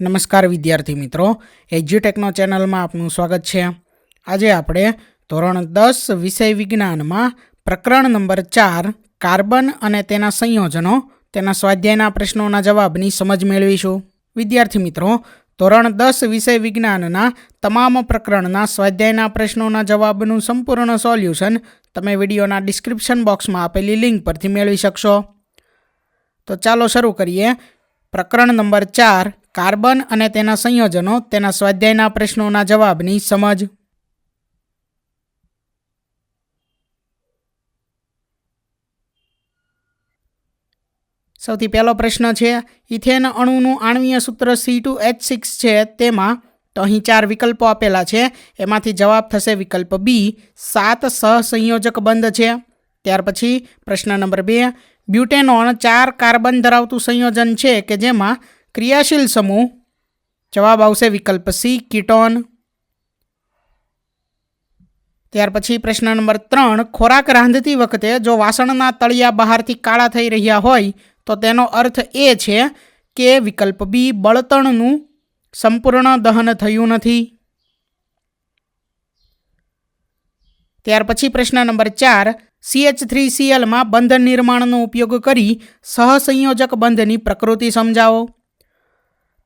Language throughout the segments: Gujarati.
નમસ્કાર વિદ્યાર્થી મિત્રો, એજ્યુટેકનો ચેનલમાં આપનું સ્વાગત છે. આજે આપણે ધોરણ દસ વિષય વિજ્ઞાનમાં પ્રકરણ નંબર ચાર, કાર્બન અને તેના સંયોજનો, તેના સ્વાધ્યાયના પ્રશ્નોના જવાબની સમજ મેળવીશું. વિદ્યાર્થી મિત્રો, ધોરણ દસ વિષય વિજ્ઞાનના તમામ પ્રકરણના સ્વાધ્યાયના પ્રશ્નોના જવાબનું સંપૂર્ણ સોલ્યુશન તમે વિડીયોના ડિસ્ક્રિપ્શન બોક્સમાં આપેલી લિંક પરથી મેળવી શકશો. તો ચાલો શરૂ કરીએ. પ્રકરણ નંબર ચાર કાર્બન અને તેના સંયોજનો, તેના સ્વાધ્યાયના પ્રશ્નોના જવાબની સમજ. સૌથી પહેલો પ્રશ્ન છે, ઇથેન અણુનું આણવીય સૂત્ર સી ટુ એચ સિક્સ છે, તેમાં તો અહીં ચાર વિકલ્પો આપેલા છે, એમાંથી જવાબ થશે વિકલ્પ બી સાત સહસંયોજક બંધ છે. ત્યાર પછી પ્રશ્ન નંબર બે, બ્યુટેનોન ચાર કાર્બન ધરાવતું સંયોજન છે કે જેમાં ક્રિયાશીલ સમૂહ. જવાબ આવશે વિકલ્પ સી કીટોન. ત્યાર પછી પ્રશ્ન નંબર ત્રણ, ખોરાક રાંધતી વખતે જો વાસણના તળિયા બહારથી કાળા થઈ રહ્યા હોય, તો તેનો અર્થ એ છે કે વિકલ્પ બી બળતણનું સંપૂર્ણ દહન થયું નથી. ત્યાર પછી પ્રશ્ન નંબર ચાર સીએચ થ્રી સીએલમાં બંધ નિર્માણનો ઉપયોગ કરી સહસંયોજક બંધની પ્રકૃતિ સમજાવો.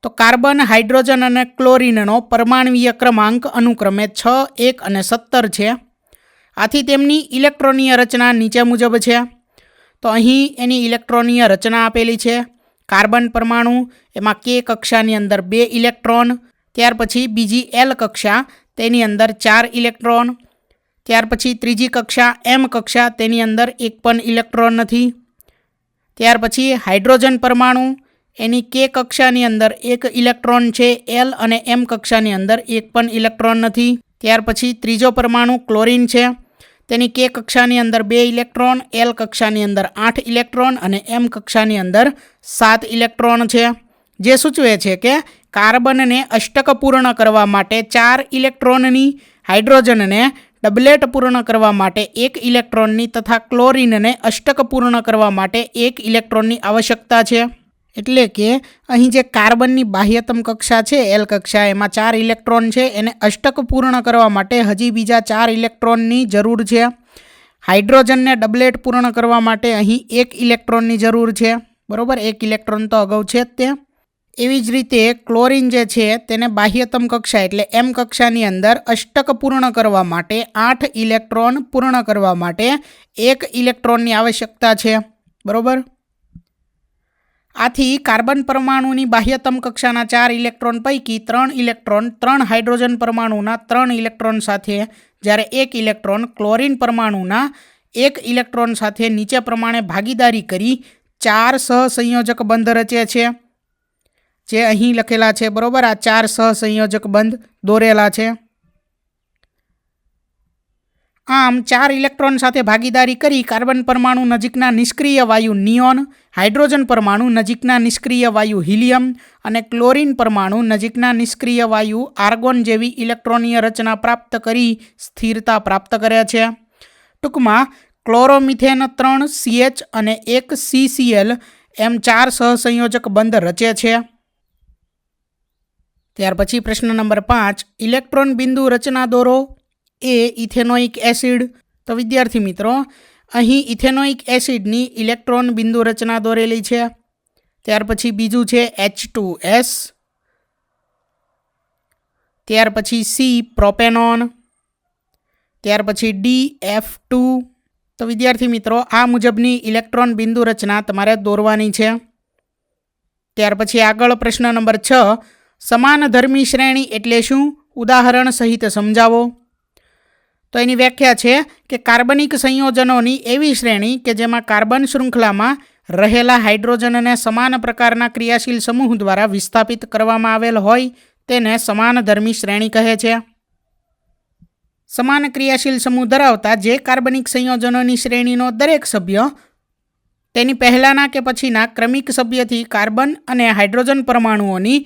તો કાર્બન, હાઇડ્રોજન અને ક્લોરિનનો પરમાણવીય ક્રમાંક અનુક્રમે છ, એક અને સત્તર છે. આથી તેમની ઇલેક્ટ્રોનીય રચના નીચે મુજબ છે. તો અહીં એની ઇલેક્ટ્રોનીય રચના આપેલી છે. કાર્બન પરમાણુ, એમાં કે કક્ષાની અંદર બે ઇલેક્ટ્રોન, ત્યાર પછી બીજી એલ કક્ષા, તેની અંદર ચાર ઇલેક્ટ્રોન, ત્યાર પછી ત્રીજી કક્ષા, એમ કક્ષા, તેની અંદર એક પણ ઇલેક્ટ્રોન નથી. ત્યાર પછી હાઇડ્રોજન પરમાણુ એની કે કક્ષાની અંદર એક ઇલેક્ટ્રોન છે, એલ અને એમ કક્ષાની અંદર એક પણ ઇલેક્ટ્રોન નથી. ત્યાર પછી ત્રીજો પરમાણુ ક્લોરીન છે. તેની કે કક્ષાની અંદર બે ઇલેક્ટ્રોન, એલ કક્ષાની અંદર આઠ ઇલેક્ટ્રોન અને એમ કક્ષાની અંદર સાત ઇલેક્ટ્રોન છે. જે સૂચવે છે કે કાર્બનને અષ્ટક પૂર્ણ કરવા માટે ચાર ઇલેક્ટ્રોનની, હાઇડ્રોજનને ડબલેટ પૂર્ણ કરવા માટે એક ઇલેક્ટ્રોનની તથા ક્લોરીનને અષ્ટક પૂર્ણ કરવા માટે એક ઇલેક્ટ્રોનની આવશ્યકતા છે. એટલે કે અહીં જે કાર્બનની બાહ્યતમ કક્ષા છે, એલ કક્ષા, એમાં ચાર ઇલેક્ટ્રોન છે, એને અષ્ટક પૂર્ણ કરવા માટે હજી બીજા ચાર ઇલેક્ટ્રોનની જરૂર છે. હાઇડ્રોજનને ડબલેટ પૂર્ણ કરવા માટે અહીં એક ઇલેક્ટ્રોનની જરૂર છે. બરાબર? એક ઇલેક્ટ્રોન તો અગાઉ છે જ તે. એવી જ રીતે ક્લોરીન જે છે, તેને બાહ્યતમ કક્ષા એટલે એમ કક્ષાની અંદર અષ્ટક પૂર્ણ કરવા માટે, આઠ ઇલેક્ટ્રોન પૂર્ણ કરવા માટે એક ઇલેક્ટ્રોનની આવશ્યકતા છે. બરોબર? આથી કાર્બન પરમાણુની બાહ્યતમ કક્ષાના ચાર ઇલેક્ટ્રોન પૈકી ત્રણ ઇલેક્ટ્રોન, ત્રણ હાઇડ્રોજન પરમાણુના, ત્રણ ઇલેક્ટ્રોન સાથે, જ્યારે એક ઇલેક્ટ્રોન ક્લોરીન પરમાણુના, એક ઇલેક્ટ્રોન સાથે નીચે પ્રમાણે ભાગીદારી કરી ચાર સહસંયોજક બંધ રચે છે. જે અહીં લખેલા છે, બરોબર? આ ચાર સહસંયોજક બંધ દોરેલા છે. આમ ચાર ઇલેક્ટ્રોન સાથે ભાગીદારી કરી કાર્બન પરમાણુ નજીકના નિષ્ક્રિય વાયુ નિયોન, હાઇડ્રોજન પરમાણુ નજીકના નિષ્ક્રિય વાયુ હિલિયમ અને ક્લોરીન પરમાણુ નજીકના નિષ્ક્રિય વાયુ આર્ગોન જેવી ઇલેક્ટ્રોનીય રચના પ્રાપ્ત કરી સ્થિરતા પ્રાપ્ત કરે છે. ટૂંકમાં, ક્લોરોમિથેન ત્રણ સીએચ અને એક સીસીએલ એમ ચાર સહસંયોજક બંધ રચે છે. ત્યાર પછી પ્રશ્ન નંબર પાંચ, ઇલેક્ટ્રોન બિંદુ રચના દોરો. એ ઇથેનોઇક એસિડ. તો વિદ્યાર્થી મિત્રો, અહીં ઇથેનોઇક એસિડની ઇલેક્ટ્રોન બિંદુ રચના દોરેલી છે. ત્યાર પછી બીજું છે એચ ટુ એસ ત્યાર પછી સી પ્રોપેનોન. ત્યાર પછી ડી એફ ટુ તો વિદ્યાર્થી મિત્રો, આ મુજબની ઇલેક્ટ્રોન બિંદુ રચના તમારે દોરવાની છે. ત્યાર પછી આગળ પ્રશ્ન નંબર છ. સમાન ધર્મી શ્રેણી એટલે શું? ઉદાહરણ સહિત સમજાવો. તો એની વ્યાખ્યા છે કે કાર્બનિક સંયોજનોની એવી શ્રેણી કે જેમાં કાર્બન શૃંખલામાં રહેલા હાઇડ્રોજનને સમાન પ્રકારના ક્રિયાશીલ સમૂહ દ્વારા વિસ્થાપિત કરવામાં આવેલ હોય તેને સમાનધર્મી શ્રેણી કહે છે. સમાન ક્રિયાશીલ સમૂહ ધરાવતા જે કાર્બનિક સંયોજનોની શ્રેણીનો દરેક સભ્ય તેની પહેલાંના કે પછીના ક્રમિક સભ્યથી કાર્બન અને હાઇડ્રોજન પરમાણુઓની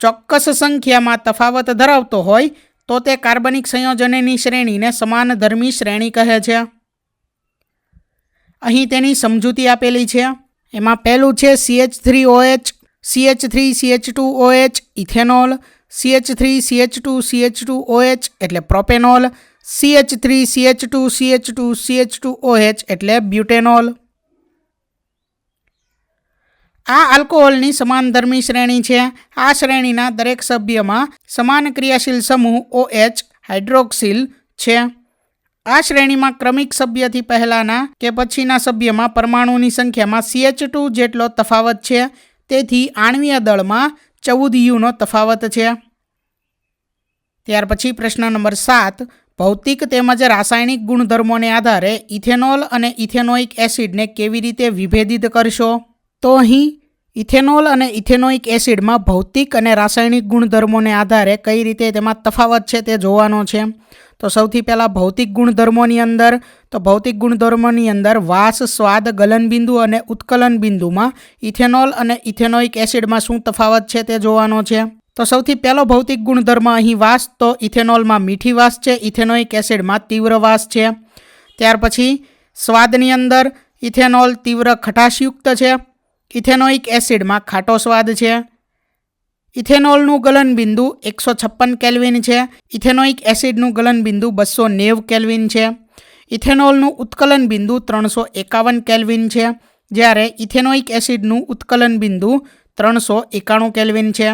ચોક્કસ સંખ્યામાં તફાવત ધરાવતો હોય તો તે કાર્બનિક સંયોજનની શ્રેણીને સમાન ધર્મી શ્રેણી કહે છે અહીં તેની સમજૂતી આપેલી છે એમાં પહેલું છે CH three OH CH three CH two OH ethanol CH three CH two CH two OH એટલે propanol CH three CH two CH two CH two OH એટલે બ્યુટેનોલ આ આલ્કોહોલની સમાનધર્મી શ્રેણી છે. આ શ્રેણીના દરેક સભ્યમાં સમાન ક્રિયાશીલ સમૂહ ઓએચ હાઇડ્રોક્સિલ છે. આ શ્રેણીમાં ક્રમિક સભ્યથી પહેલાના કે પછીના સભ્યમાં પરમાણુની સંખ્યામાં સીએચ ટુ જેટલો તફાવત છે. તેથી આણ્વીય દળમાં ચૌદ યુનો તફાવત છે. ત્યાર પછી પ્રશ્ન નંબર સાત. ભૌતિક તેમજ રાસાયણિક ગુણધર્મોને આધારે ઇથેનોલ અને ઇથેનોઇક એસિડને કેવી રીતે વિભેદિત કરશો? તો અહીં ઇથેનોલ અને ઇથેનોઇક એસિડમાં ભૌતિક અને રાસાયણિક ગુણધર્મોને આધારે કઈ રીતે તેમાં તફાવત છે તે જોવાનો છે. તો સૌથી પહેલાં ભૌતિક ગુણધર્મોની અંદર, તો ભૌતિક ગુણધર્મોની અંદર વાસ, સ્વાદ, ગલનબિંદુ અને ઉત્કલન બિંદુમાં ઇથેનોલ અને ઇથેનોઇક એસિડમાં શું તફાવત છે તે જોવાનો છે. તો સૌથી પહેલો ભૌતિક ગુણધર્મ અહીં વાસ, તો ઇથેનોલમાં મીઠી વાસ છે, ઇથેનોઇક એસિડમાં તીવ્ર વાસ છે. ત્યાર પછી સ્વાદની અંદર ઇથેનોલ તીવ્ર ખટાશયુક્ત છે. ઇથેનોઇક એસિડમાં ખાટો સ્વાદ છે. ઇથેનોલનું ગલનબિંદુ એકસો છપ્પન કેલ્વિન છે. ઇથેનોઇક એસિડનું ગલનબિંદુ બસો નેવ કેલ્વિન છે. ઇથેનોલનું ઉત્કલન બિંદુ ત્રણસો એકાવન કેલ્વિન છે, જ્યારે ઇથેનોઇક એસિડનું ઉત્કલન બિંદુ ત્રણસો એકાણું કેલ્વિન છે.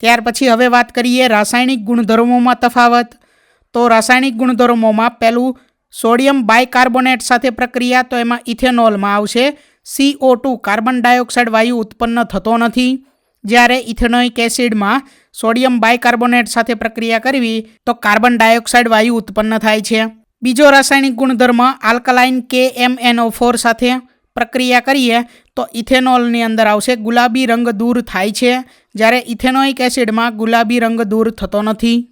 ત્યાર પછી હવે વાત કરીએ રાસાયણિક ગુણધર્મોમાં તફાવત. તો રાસાયણિક ગુણધર્મોમાં પહેલું સોડિયમ બાયકાર્બોનેટ સાથે પ્રક્રિયા, તો એમાં ઇથેનોલમાં આવશે સીઓ ટુ કાર્બન ડાયોક્સાઇડ વાયુ ઉત્પન્ન થતો નથી. જ્યારે ઇથેનોઇક એસિડમાં સોડિયમ બાયકાર્બોનેટ સાથે પ્રક્રિયા કરવી, તો કાર્બન ડાયોક્સાઇડ વાયુ ઉત્પન્ન થાય છે. બીજો રાસાયણિક ગુણધર્મ આલ્કલાઇન કે એમ એનઓ ફોર સાથે પ્રક્રિયા કરીએ, તો ઇથેનોલની અંદર આવશે ગુલાબી રંગ દૂર થાય છે. જ્યારે ઇથેનોઇક એસિડમાં ગુલાબી રંગ દૂર થતો નથી.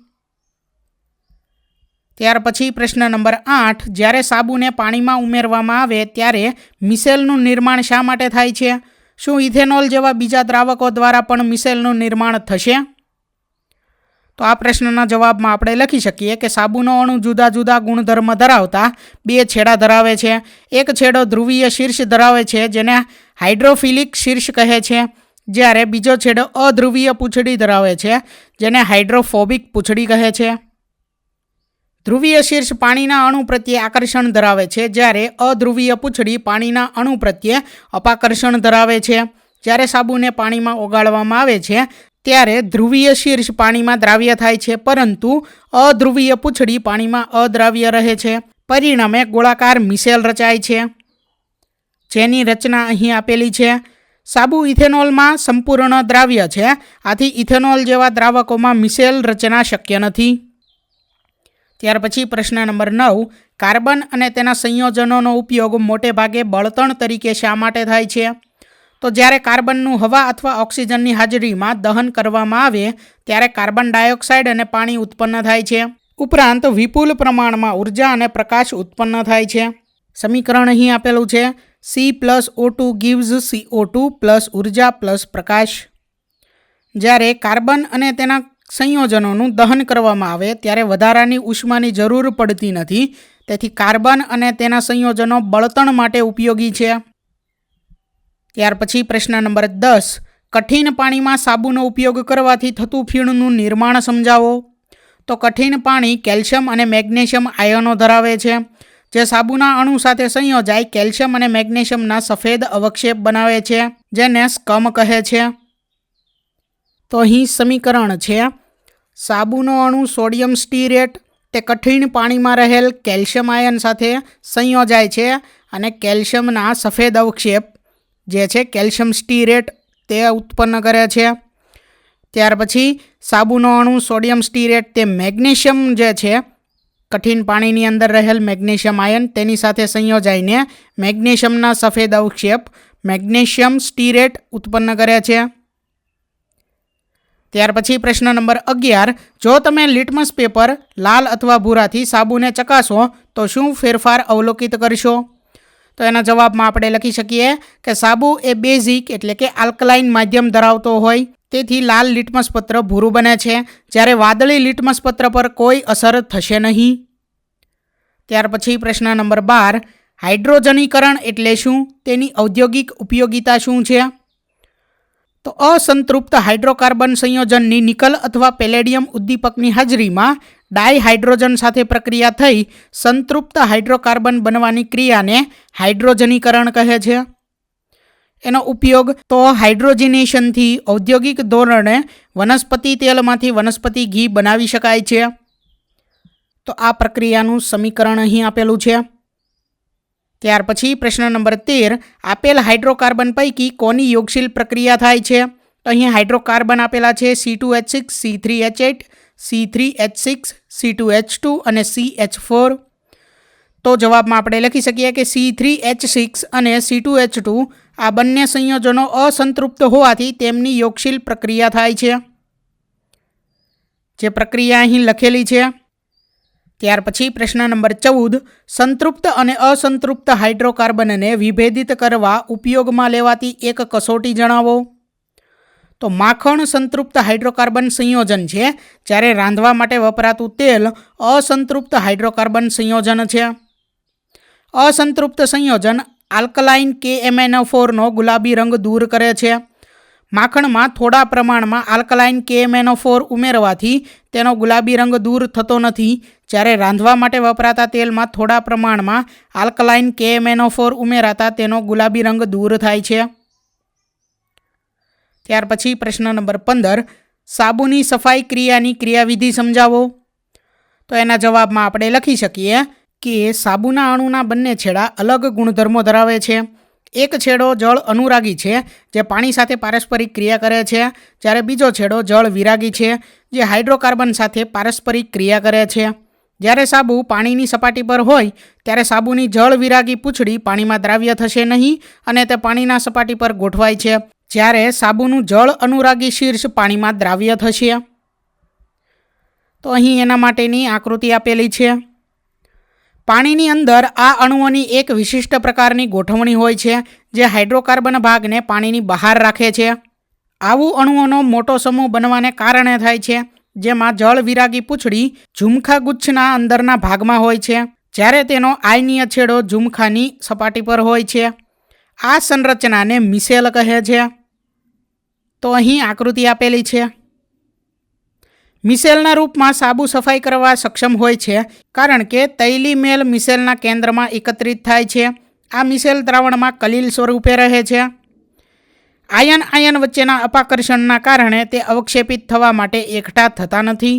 ત્યાર પછી પ્રશ્ન નંબર આઠ, જ્યારે સાબુને પાણીમાં ઉમેરવામાં આવે ત્યારે મિસેલનું નિર્માણ શા માટે થાય છે? શું ઇથેનોલ જેવા બીજા દ્રાવકો દ્વારા પણ મિસેલનું નિર્માણ થશે? તો આ પ્રશ્નના જવાબમાં આપણે લખી શકીએ કે સાબુનો અણુ જુદા જુદા ગુણધર્મ ધરાવતા બે છેડા ધરાવે છે. એક છેડો ધ્રુવીય શીર્ષ ધરાવે છે, જેને હાઇડ્રોફિલિક શીર્ષ કહે છે. જ્યારે બીજો છેડો અધ્રુવીય પૂંછડી ધરાવે છે, જેને હાઇડ્રોફોબિક પૂંછડી કહે છે. ધ્રુવીય શીર્ષ પાણીના અણુ પ્રત્યે આકર્ષણ ધરાવે છે. જ્યારે અધ્રુવીય પૂંછડી પાણીના અણુ પ્રત્યે અપાકર્ષણ ધરાવે છે. જ્યારે સાબુને પાણીમાં ઓગાળવામાં આવે છે, ત્યારે ધ્રુવીય શીર્ષ પાણીમાં દ્રાવ્ય થાય છે. પરંતુ અધ્રુવીય પૂંછડી પાણીમાં અદ્રાવ્ય રહે છે. પરિણામે ગોળાકાર મિસેલ રચાય છે, જેની રચના અહીં આપેલી છે. સાબુ ઇથેનોલમાં સંપૂર્ણ દ્રાવ્ય છે. આથી ઇથેનોલ જેવા દ્રાવકોમાં મિસેલ રચના શક્ય નથી. ત્યાર પછી પ્રશ્ન નંબર નવ, કાર્બન અને તેના સંયોજનોનો ઉપયોગ મોટે ભાગે બળતણ તરીકે શા માટે થાય છે? તો જ્યારે કાર્બનનું હવા અથવા ઓક્સિજનની હાજરીમાં દહન કરવામાં આવે, ત્યારે કાર્બન ડાયોક્સાઇડ અને પાણી ઉત્પન્ન થાય છે. ઉપરાંત વિપુલ પ્રમાણમાં ઊર્જા અને પ્રકાશ ઉત્પન્ન થાય છે. સમીકરણ અહીં આપેલું છે. C plus O two gives CO two plus ઊર્જા પ્લસ પ્રકાશ. જ્યારે કાર્બન અને તેના સંયોજનોનું દહન કરવામાં આવે ત્યારે વધારાની ઉષ્માની જરૂર પડતી નથી. તેથી કાર્બન અને તેના સંયોજનો બળતણ માટે ઉપયોગી છે. ત્યાર પછી પ્રશ્ન નંબર દસ. કઠિન પાણીમાં સાબુનો ઉપયોગ કરવાથી થતું ફીણનું નિર્માણ સમજાવો. તો કઠિન પાણી કેલ્શિયમ અને મેગ્નેશિયમ આયનો ધરાવે છે. જે સાબુના અણુ સાથે સંયોજાય, કેલ્શિયમ અને મેગ્નેશિયમના સફેદ અવક્ષેપ બનાવે છે, જેને સ્કમ કહે છે. તો અહીં સમીકરણ છે. સાબુનો અણુ, સોડિયમ સ્ટીરેટ, તે કઠિન પાણીમાં રહેલ કેલ્શિયમ આયન સાથે સંયોજાય છે અને કેલ્શિયમના સફેદ અવક્ષેપ, જે છે કેલ્શિયમ સ્ટીરેટ, તે ઉત્પન્ન કરે છે. ત્યાર પછી સાબુનો અણુ, સોડિયમ સ્ટીરેટ, તે મેગ્નેશિયમ, જે છે કઠિન પાણીની અંદર રહેલ મેગ્નેશિયમ આયન, તેની સાથે સંયોજાઈને મેગ્નેશિયમના સફેદ અવક્ષેપ, મેગ્નેશિયમ સ્ટીરેટ ઉત્પન્ન કરે છે. ત્યાર પછી પ્રશ્ન નંબર અગિયાર, જો તમે લિટમસ પેપર લાલ અથવા ભૂરાથી સાબુને ચકાસો, તો શું ફેરફાર અવલોકિત કરશો? તો એના જવાબમાં આપણે લખી શકીએ કે સાબુ એ બેઝિક એટલે કે આલ્કલાઇન માધ્યમ ધરાવતો હોય. તેથી લાલ લિટમસ પત્ર ભૂરું બને છે. જ્યારે વાદળી લિટમસ પત્ર પર કોઈ અસર થશે નહીં. ત્યાર પછી પ્રશ્ન નંબર બાર, હાઇડ્રોજનીકરણ એટલે શું? તેની ઔદ્યોગિક ઉપયોગિતા શું છે? તો અસંતૃપ્ત હાઇડ્રોકાર્બન સંયોજનની નિકલ અથવા પેલેડિયમ ઉદ્દીપકની હાજરીમાં ડાયહાઇડ્રોજન સાથે પ્રક્રિયા થઈ સંતૃપ્ત હાઇડ્રોકાર્બન બનવાની ક્રિયાને હાઇડ્રોજનીકરણ કહે છે. એનો ઉપયોગ તો હાઇડ્રોજિનેશનથી ઔદ્યોગિક ધોરણે વનસ્પતિ તેલમાંથી વનસ્પતિ ઘી બનાવી શકાય છે. તો આ પ્રક્રિયાનું સમીકરણ અહીં આપેલું છે. ત્યાર પછી પ્રશ્ન નંબર તેર, આપેલ હાઇડ્રોકાર્બન પૈકી કોની યોગશીલ પ્રક્રિયા થાય છે? તો અહીં હાઇડ્રોકાર્બન આપેલા છે C two H six C three H eight C three H six C two H two અને સી એચ ફોર તો જવાબમાં આપણે લખી શકીએ કે સી થ્રી એચ સિક્સ અને સી ટુ એચ ટુ આ બંને સંયોજનો અસંતૃપ્ત હોવાથી તેમની યોગશીલ પ્રક્રિયા થાય છે. જે પ્રક્રિયા અહીં લખેલી છે ત્યાર પછી પ્રશ્ન નંબર ચૌદ, સંતૃપ્ત અને અસંતૃપ્ત હાઇડ્રોકાર્બનને વિભેદિત કરવા ઉપયોગમાં લેવાતી એક કસોટી જણાવો. તો માખણ સંતૃપ્ત હાઇડ્રોકાર્બન સંયોજન છે. જ્યારે રાંધવા માટે વપરાતું તેલ અસંતૃપ્ત હાઇડ્રોકાર્બન સંયોજન છે. અસંતૃપ્ત સંયોજન આલ્કલાઇન કે એમએનઓ ગુલાબી રંગ દૂર કરે છે. માખણમાં થોડા પ્રમાણમાં આલ્કલાઇન કેએમએનોફોર ઉમેરવાથી તેનો ગુલાબી રંગ દૂર થતો નથી. જ્યારે રાંધવા માટે વપરાતા તેલમાં થોડા પ્રમાણમાં આલ્કલાઇન કેએમએનોફોર ઉમેરાતા તેનો ગુલાબી રંગ દૂર થાય છે. ત્યાર પછી પ્રશ્ન નંબર પંદર, સાબુની સફાઈ ક્રિયાની ક્રિયાવિધિ સમજાવો. તો એના જવાબમાં આપણે લખી શકીએ કે સાબુના અણુના બંને છેડા અલગ ગુણધર્મો ધરાવે છે. એક છેડો જળ અનુરાગી છે, જે પાણી સાથે પારસ્પરિક ક્રિયા કરે છે. જ્યારે બીજો છેડો જળ વિરાગી છે, જે હાઇડ્રોકાર્બન સાથે પારસ્પરિક ક્રિયા કરે છે. જ્યારે સાબુ પાણીની સપાટી પર હોય, ત્યારે સાબુની જળ વિરાગી પૂંછડી પાણીમાં દ્રાવ્ય થશે નહીં અને તે પાણીના સપાટી પર ગોઠવાય છે. જ્યારે સાબુનું જળ અનુરાગી શીર્ષ પાણીમાં દ્રાવ્ય થશે. તો અહીં એના માટેની આકૃતિ આપેલી છે. પાણીની અંદર આ અણુઓની એક વિશિષ્ટ પ્રકારની ગોઠવણી હોય છે, જે હાઇડ્રોકાર્બન ભાગને પાણીની બહાર રાખે છે. આવું અણુઓનો મોટો સમૂહ બનવાને કારણે થાય છે, જેમાં જળ વિરાગી પૂંછડી ઝુમખા ગુચ્છના અંદરના ભાગમાં હોય છે, જ્યારે તેનો આયનીય છેડો ઝુમખાની સપાટી પર હોય છે. આ સંરચનાને મિસેલ કહે છે. તો અહીં આકૃતિ આપેલી છે. મિસેલના રૂપમાં સાબુ સફાઈ કરવા સક્ષમ હોય છે, કારણ કે તૈલી મેલ મિસેલના કેન્દ્રમાં એકત્રિત થાય છે. આ મિસેલ દ્રાવણમાં કલીલ સ્વરૂપે રહે છે. આયન આયન વચ્ચેના અપાકર્ષણના કારણે તે અવક્ષેપિત થવા માટે એકઠા થતા નથી.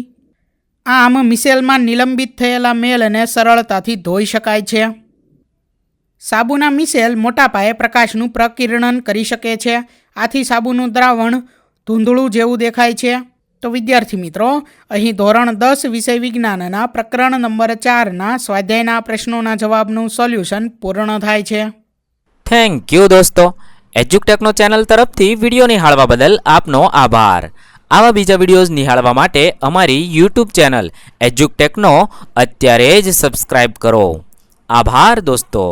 આમ મિસેલમાં નિલંબિત થયેલા મેલને સરળતાથી ધોઈ શકાય છે. સાબુના મિસેલ મોટા પાયે પ્રકાશનું પ્રકિરણન કરી શકે છે. આથી સાબુનું દ્રાવણ ધૂંધળું જેવું દેખાય છે. તો વિદ્યાર્થી મિત્રો, અહીં ધોરણ દસ વિષય વિજ્ઞાનના પ્રકરણ નંબર ચારના સ્વાધ્યાયના પ્રશ્નોના જવાબનું સોલ્યુશન પૂર્ણ થાય છે. થેન્ક યુ દોસ્તો. એજ્યુકટેકનો ચેનલ તરફથી વીડિયો નિહાળવા બદલ આપનો આભાર. આવા બીજા વિડીયોઝ નિહાળવા માટે અમારી યુટ્યુબ ચેનલ એજ્યુકટેકનો અત્યારે જ સબસ્ક્રાઇબ કરો. આભાર દોસ્તો.